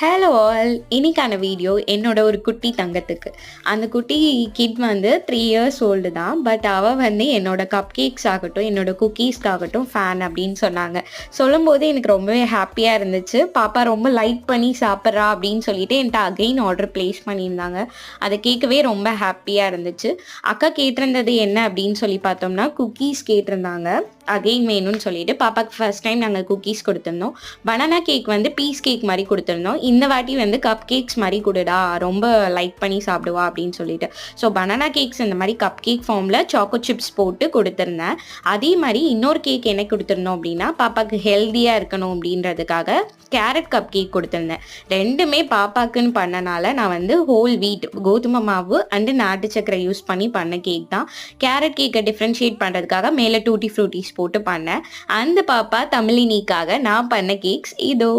Hello all இன்னைக்கான video என்னோட ஒரு குட்டி தங்கத்துக்கு. அந்த குட்டி கிட் வந்து த்ரீ இயர்ஸ் ஓல்டு தான். பட் அவள் வந்து என்னோட கப் கேக்ஸ் ஆகட்டும் என்னோட குக்கீஸ்க்காகட்டும் ஃபேன் அப்படின்னு சொன்னாங்க. சொல்லும்போது எனக்கு ரொம்பவே ஹாப்பியாக இருந்துச்சு. பாப்பா ரொம்ப லைக் பண்ணி சாப்பிட்றா அப்படின்னு சொல்லிட்டு என்கிட்ட அகைன் ஆர்டர் ப்ளேஸ் பண்ணியிருந்தாங்க. அதை கேட்கவே ரொம்ப ஹாப்பியாக இருந்துச்சு. அக்கா கேட்டிருந்தது என்ன அப்படின்னு சொல்லி பார்த்தோம்னா குக்கீஸ் கேட்டிருந்தாங்க. அகைன் வேணும்னு சொல்லிட்டு பாப்பாக்கு ஃபர்ஸ்ட் டைம் நாங்கள் குக்கீஸ் கொடுத்துருந்தோம். பனானா கேக் வந்து பீஸ் கேக் மாதிரி கொடுத்துருந்தோம். இந்த வாட்டி வந்து கப் கேக்ஸ் மாதிரி கொடுடா ரொம்ப லைக் பண்ணி சாப்பிடுவா அப்படின்னு சொல்லிட்டு. ஸோ பனானா கேக்ஸ் இந்த மாதிரி கப் கேக் ஃபார்மில் சாக்கோ சிப்ஸ் போட்டு கொடுத்துருந்தேன். அதே மாதிரி இன்னொரு கேக் என்ன கொடுத்துருந்தோம் அப்படின்னா பாப்பாக்கு ஹெல்த்தியாக இருக்கணும் அப்படின்றதுக்காக கேரட் கப் கேக் கொடுத்துருந்தேன். ரெண்டுமே பாப்பாக்குன்னு பண்ணனால நான் வந்து ஹோல் வீட் கோதுமை மாவு அண்டு நாட்டு சக்கரை யூஸ் பண்ணி பண்ண கேக் தான். கேரட் கேக்கை டிஃப்ரென்ஷியேட் பண்ணுறதுக்காக மேலே டூட்டி ஃப்ரூட்டிஸ் போட்டு பண்ணேன். அந்த பாப்பா தமிழினிக்காக நான் பண்ண கேக்ஸ் இதோ.